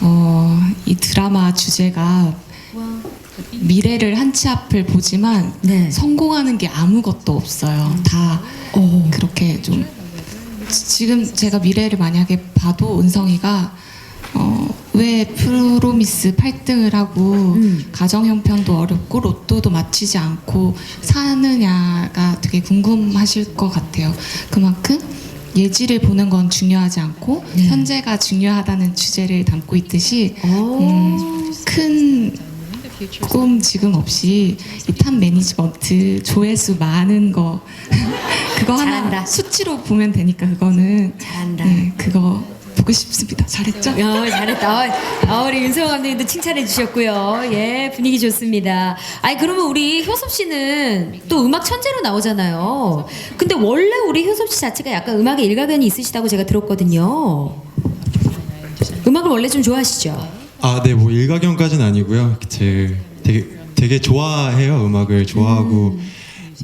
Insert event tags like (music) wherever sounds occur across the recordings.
어, 이 드라마 주제가 미래를 한 치 앞을 보지만 네. 성공하는 게 아무것도 없어요. 다 오. 그렇게 좀 지- 지금 제가 미래를 만약에 봐도 은성이가 어, 왜 프로미스 8등을 하고 음. 가정 형편도 어렵고 로또도 맞히지 않고 사느냐가 되게 궁금하실 것 같아요. 그만큼 예지를 보는 건 중요하지 않고 네. 현재가 중요하다는 주제를 담고 있듯이 오. 음, 큰꿈 지금 없이 이탑 매니지먼트 조회수 많은 거 (laughs) 그거 잘한다. 하나 수치로 보면 되니까 그거는 잘한다. 네, 그거 보고 싶습니다. 잘했죠? 야, 잘했다. 아, 우리 윤성호 감독님도 칭찬해 주셨고요. 예, 분위기 좋습니다. 아니, 그러면 우리 효섭 씨는 또 음악 천재로 나오잖아요. 근데 원래 우리 효섭 씨 자체가 약간 음악에 일가견이 있으시다고 제가 들었거든요. 음악을 원래 좀 좋아하시죠? 아, 네, 뭐 일가견까지는 아니고요. 제 되게 되게 좋아해요. 음악을 좋아하고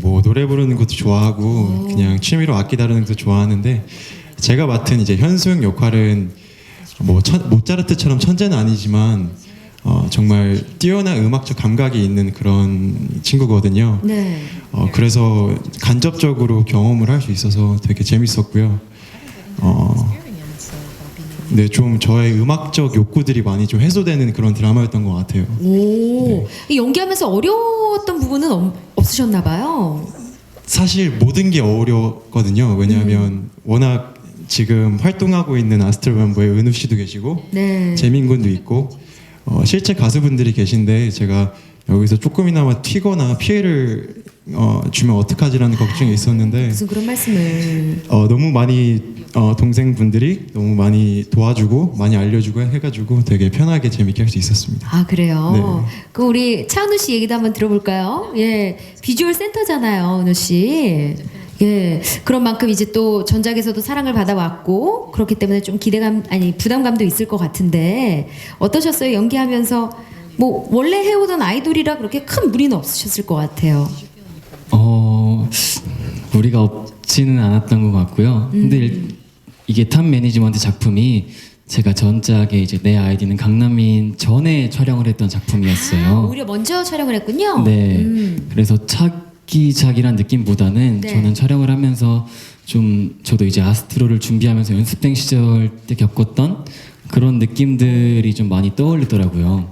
뭐 노래 부르는 것도 좋아하고 그냥 취미로 악기 다루는 것도 좋아하는데 제가 맡은 이제 현수형 역할은 뭐 천, 모차르트처럼 천재는 아니지만 어, 정말 뛰어난 음악적 감각이 있는 그런 친구거든요. 네. 어, 그래서 간접적으로 경험을 할 수 있어서 되게 재밌었고요. 어, 네, 좀 저의 음악적 욕구들이 많이 좀 해소되는 그런 드라마였던 것 같아요. 오. 이 연기하면서 어려웠던 부분은 없, 없으셨나 봐요. 사실 모든 게 어렵거든요. 왜냐하면 워낙 지금 활동하고 있는 아스트로 멤버의 은우 씨도 계시고 네. 재민 군도 있고 어, 실제 가수분들이 계신데 제가 여기서 조금이나마 튀거나 피해를 어, 주면 어떡하지라는 걱정이 있었는데 무슨 그런 말씀을. 어, 너무 많이 어, 동생분들이 너무 많이 도와주고 많이 알려주고 해가지고 되게 편하게 재밌게 할 수 있었습니다. 아 그래요. 네. 그럼 우리 차은우 씨 얘기도 한번 들어볼까요? 예, 비주얼 센터잖아요, 은우 씨. 예, 그런 만큼 이제 또 전작에서도 사랑을 받아왔고 그렇기 때문에 좀 기대감 아니 부담감도 있을 것 같은데 어떠셨어요? 연기하면서 뭐 원래 해오던 아이돌이라 그렇게 큰 무리는 없으셨을 것 같아요. 어 우리가 없지는 않았던 것 같고요. 근데 일- 이게 탑 매니지먼트 작품이 제가 전작에 이제 내 아이디는 강남인 전에 촬영을 했던 아, 작품이었어요. 오히려 먼저 촬영을 했군요. 네. 음. 그래서 차 기작이란 느낌보다는 네. 저는 촬영을 하면서 좀 저도 이제 아스트로를 준비하면서 연습생 시절 때 겪었던 그런 느낌들이 좀 많이 떠올리더라고요.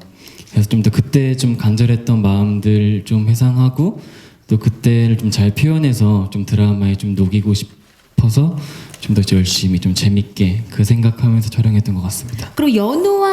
그래서 좀 더 그때 좀 간절했던 마음들 좀 회상하고 또 그때를 좀 잘 표현해서 좀 드라마에 좀 녹이고 싶어서 좀 더 열심히 좀 재밌게 그 생각하면서 촬영했던 것 같습니다. 그리고 연우와